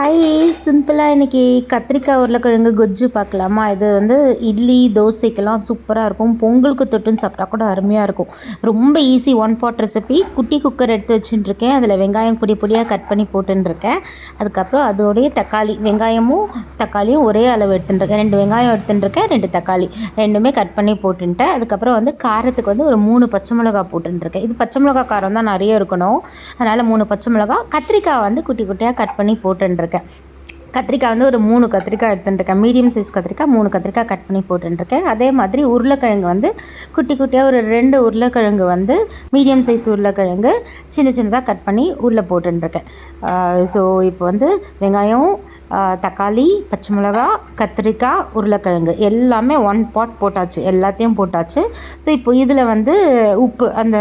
High சிம்பிளாக இன்றைக்கி கத்திரிக்காய் உருளைக்கிழங்கு கொஜ்ஜு பார்க்கலாமா? இது வந்து இட்லி தோசைக்கெல்லாம் சூப்பராக இருக்கும். பொங்கலுக்கு தொட்டுன்னு சாப்பிட்டா கூட அருமையாக இருக்கும். ரொம்ப ஈஸி ஒன் பாட் ரெசிபி குட்டி குக்கர் எடுத்து வச்சுட்டுருக்கேன். அதில் வெங்காயம் பொடி பொடியாக கட் பண்ணி போட்டுருக்கேன் அதுக்கப்புறம் அதோடைய தக்காளி. வெங்காயமும் தக்காளியும் ஒரே அளவு எடுத்துட்டுருக்கேன். ரெண்டு வெங்காயம் எடுத்துட்டுருக்கேன் ரெண்டு தக்காளி. ரெண்டுமே கட் பண்ணி போட்டுன்ட்டேன் அதுக்கப்புறம் வந்து காரத்துக்கு வந்து ஒரு மூணு பச்சை மிளகா போட்டுருக்கேன் இது பச்சை மிளகா காரம் தான் நிறைய இருக்கணும். அதனால் மூணு பச்சை மிளகா. கத்திரிக்காய் வந்து குட்டி குட்டியாக கட் பண்ணி போட்டுருக்கேன் கத்திரிக்காய் வந்து ஒரு மூணு கத்திரிக்காய் எடுத்துட்டுருக்கேன். மீடியம் சைஸ் கத்திரிக்காய் மூணு கத்திரிக்காய் கட் பண்ணி போட்டுருக்கேன் அதே மாதிரி உருளைக்கிழங்கு வந்து குட்டி குட்டியாக ஒரு ரெண்டு உருளைக்கிழங்கு வந்து மீடியம் சைஸ் உருளைக்கிழங்கு சின்ன சின்னதாக கட் பண்ணி உள்ளே போட்டுருக்கேன் ஸோ இப்போ வந்து வெங்காயம் தக்காளி பச்சை மிளகா கத்திரிக்காய் உருளைக்கிழங்கு எல்லாமே ஒன் பாட் போட்டாச்சு. எல்லாத்தையும் போட்டாச்சு. ஸோ இப்போ இதில் வந்து உப்பு அந்த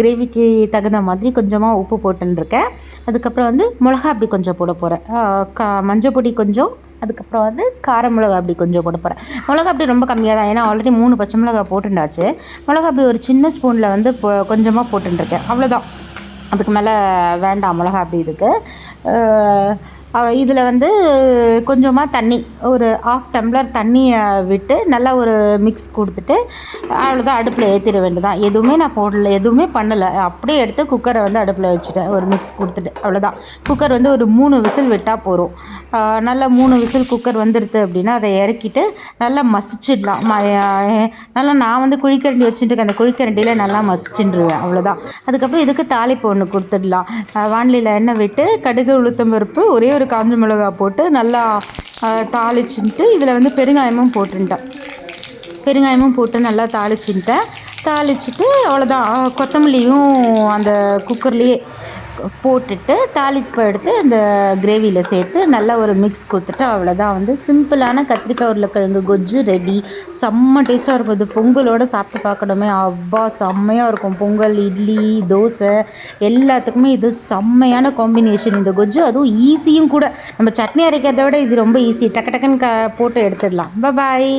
கிரேவிக்கு தகுந்த மாதிரி கொஞ்சமாக உப்பு போட்டுருக்கேன் அதுக்கப்புறம் வந்து மிளகா அப்படி கொஞ்சம் போட போகிறேன் க மஞ்சள் பொடி கொஞ்சம் அதுக்கப்புறம் வந்து கார மிளகா அப்படி கொஞ்சம் போட போகிறேன் மிளகா அப்படி ரொம்ப கம்மியாக தான் ஏன்னா ஆல்ரெடி மூணு பச்சை மிளகா போட்டுண்டாச்சு. மிளகா அப்படி ஒரு சின்ன ஸ்பூனில் வந்து கொஞ்சமாக போட்டுருக்கேன் அவ்வளோதான் அதுக்கு மேலே வேண்டாம் மிளகா அப்படி இதுக்கு. இதில் வந்து கொஞ்சமாக தண்ணி ஒரு ஆஃப் டம்ளர் தண்ணியை விட்டு நல்லா ஒரு மிக்ஸ் கொடுத்துட்டு அவ்வளோதான் அடுப்பில் ஏற்றிட வேண்டியதான் எதுவுமே நான் போடல எதுவுமே பண்ணலை. அப்படியே எடுத்து குக்கரை வந்து அடுப்பில் வச்சுட்டேன் ஒரு மிக்ஸ் கொடுத்துட்டு அவ்வளோதான் குக்கர் வந்து ஒரு மூணு விசில் விட்டால் போகிறோம் நல்லா மூணு விசில் குக்கர் வந்துடுது அப்படின்னா அதை இறக்கிட்டு நல்லா மசிச்சிடலாம். நல்லா நான் வந்து குழிக்கரண்டி வச்சுட்டு அந்த குழிக்கரண்டியில் நல்லா மசிச்சுருவேன் அவ்வளோதான் அதுக்கப்புறம் இதுக்கு தாளிப்பு ஒன்று கொடுத்துடலாம். வானிலையில் எண்ணெய் விட்டு கடுகு உளுத்தம் பருப்பு ஒரே ஒரு காஞ்ச மிளகா போட்டு நல்லா தாளிச்சுட்டு இதில் வந்து பெருங்காயமும் போட்டுட்டேன் பெருங்காயமும் போட்டு நல்லா தாளிச்சுட்டேன் தாளிச்சுட்டு அவ்வளோதான் கொத்தமல்லியும் அந்த குக்கர்லேயே போட்டுட்டு தாளிப்பு எடுத்து இந்த கிரேவியில் சேர்த்து நல்லா ஒரு மிக்ஸ் கொடுத்துட்டு அவ்வளோதான் வந்து சிம்பிளான கத்திரிக்காய் உருளைக்கிழங்கு கொஜ்ஜு ரெடி செம்ம டேஸ்ட்டாக இருக்கும். இது பொங்கலோடு சாப்பிட்டு பார்க்கணுமே. அவ்வா செம்மையாக இருக்கும். பொங்கல் இட்லி தோசை எல்லாத்துக்குமே இது செம்மையான காம்பினேஷன் இந்த கொஜ்ஜு அதுவும் ஈஸியும் கூட. நம்ம சட்னி அரைக்கிறத விட இது ரொம்ப ஈஸி டக்கு டக்குன்னு க போட்டு எடுத்துடலாம். பாய்